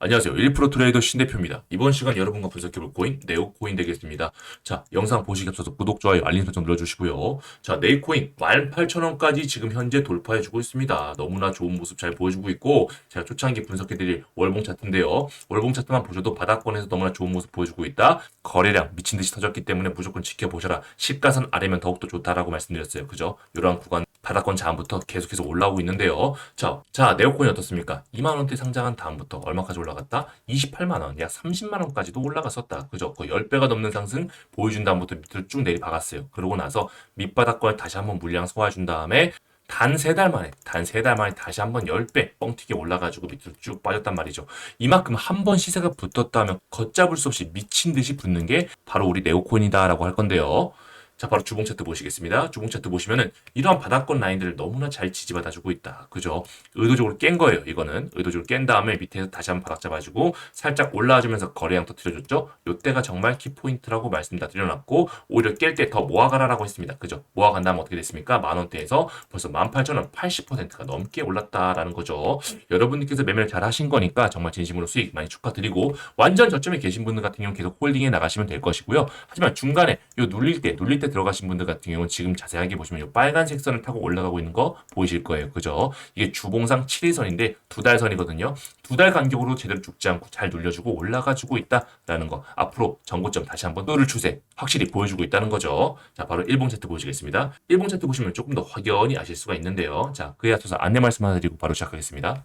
안녕하세요. 1% 트레이더 신대표입니다. 이번 시간 여러분과 분석해볼 코인, 네오코인 되겠습니다. 자, 영상 보시기 앞서서 구독, 좋아요, 알림 설정 눌러주시고요. 자, 네이코인 18,000원까지 지금 현재 돌파해주고 있습니다. 너무나 좋은 모습 잘 보여주고 있고, 제가 초창기 분석해드릴 월봉 차트인데요. 월봉 차트만 보셔도 바닥권에서 너무나 좋은 모습 보여주고 있다. 거래량 미친 듯이 터졌기 때문에 무조건 지켜보셔라. 시가선 아래면 더욱더 좋다라고 말씀드렸어요. 그죠? 이러한 구간 바닥권 다음부터 계속해서 올라오고 있는데요. 자, 자, 네오코인 어떻습니까? 2만 원대 상장한 다음부터 얼마까지 올라갔다? 28만 원, 약 30만 원까지도 올라갔었다. 그죠? 거의 10배가 넘는 상승 보여준 다음부터 밑으로 쭉 내리박았어요. 그러고 나서 밑바닥권 다시 한번 물량 소화해준 다음에 단세달 만에, 단 세 달 만에 다시 한번 10배 뻥튀기 올라가지고 밑으로 쭉 빠졌단 말이죠. 이만큼 한 번 시세가 붙었다면 걷잡을 수 없이 미친 듯이 붙는 게 바로 우리 네오코인이다라고 할 건데요. 자, 바로 주봉 차트 보시겠습니다. 주봉 차트 보시면은 이러한 바닥권 라인들을 너무나 잘 지지받아주고 있다. 그죠? 의도적으로 깬 거예요. 이거는 의도적으로 깬 다음에 밑에서 다시 한번 바닥 잡아주고 살짝 올라와주면서 거래량 터트려줬죠. 요때가 정말 키포인트라고 말씀 다 드려놨고 오히려 깰 때 더 모아가라라고 했습니다. 그죠? 모아간 다음 어떻게 됐습니까? 만 원대에서 벌써 18,000원 80%가 넘게 올랐다라는 거죠. 여러분들께서 매매를 잘 하신 거니까 정말 진심으로 수익 많이 축하드리고 완전 저점에 계신 분들 같은 경우는 계속 홀딩해 나가시면 될 것이고요. 하지만 중간에 요 눌릴 때 눌릴 때 들어가신 분들 같은 경우는 지금 자세하게 보시면 요 빨간색 선을 타고 올라가고 있는 거 보이실 거예요. 그죠? 이게 주봉상 7일선인데 두 달 선이거든요. 두 달 간격으로 제대로 죽지 않고 잘 눌려주고 올라가지고 있다라는 거. 앞으로 전고점 다시 한번 또를 추세 확실히 보여주고 있다는 거죠. 자, 바로 일봉 차트 보시겠습니다. 일봉 차트 보시면 조금 더 확연히 아실 수가 있는데요. 자, 그에 앞서서 안내 말씀 하나 드리고 바로 시작하겠습니다.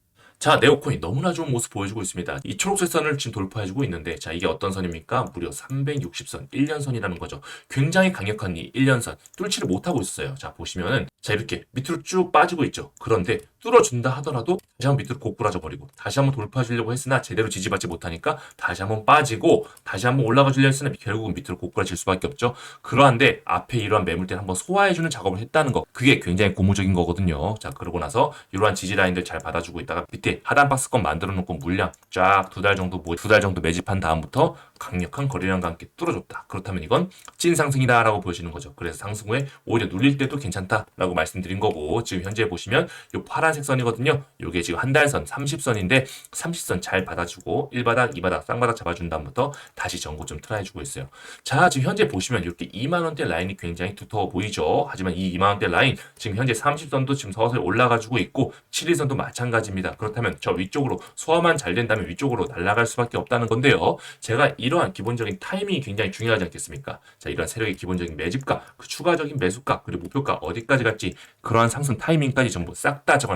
자, 네오코인 너무나 좋은 모습 보여주고 있습니다. 이 초록색 선을 지금 돌파해주고 있는데, 자, 이게 어떤 선입니까? 무려 360선, 1년선이라는 거죠. 굉장히 강력한 이 1년선, 뚫지를 못하고 있어요. 자, 보시면은, 자, 이렇게 밑으로 쭉 빠지고 있죠. 그런데 뚫어준다 하더라도 다시 한번 밑으로 고꾸라져 버리고 다시 한번 돌파하시려고 했으나 제대로 지지받지 못하니까 다시 한번 빠지고 다시 한번 올라가 주려 했으나 결국은 밑으로 고꾸라질 수밖에 없죠. 그러한데 앞에 이러한 매물대를 한번 소화해주는 작업을 했다는 거 그게 굉장히 고무적인 거거든요. 자 그러고 나서 이러한 지지 라인들 잘 받아주고 있다가 밑에 하단 박스권 만들어 놓고 물량 쫙 두 달 정도 두 달 정도 매집한 다음부터 강력한 거래량과 함께 뚫어줬다. 그렇다면 이건 찐 상승이다라고 보시는 거죠. 그래서 상승 후에 오히려 눌릴 때도 괜찮다라고 말씀드린 거고 지금 현재 보시면 요 파란 색 선이거든요. 요게 지금 한 달선 30선인데 30선 잘 받아주고 1바닥, 2바닥, 쌍바닥 잡아준 다음부터 다시 전고점 트라이해주고 있어요. 자 지금 현재 보시면 이렇게 2만원대 라인이 굉장히 두터워 보이죠. 하지만 이 2만원대 라인 지금 현재 30선도 지금 서서히 올라가지고 있고 7일선도 마찬가지입니다. 그렇다면 저 위쪽으로 소화만 잘 된다면 위쪽으로 날아갈 수밖에 없다는 건데요. 제가 이러한 기본적인 타이밍이 굉장히 중요하지 않겠습니까? 자 이러한 세력의 기본적인 매집가, 그 추가적인 매수가, 그리고 목표가 어디까지 갈지 그러한 상승 타이밍까지 전부 싹 다 적어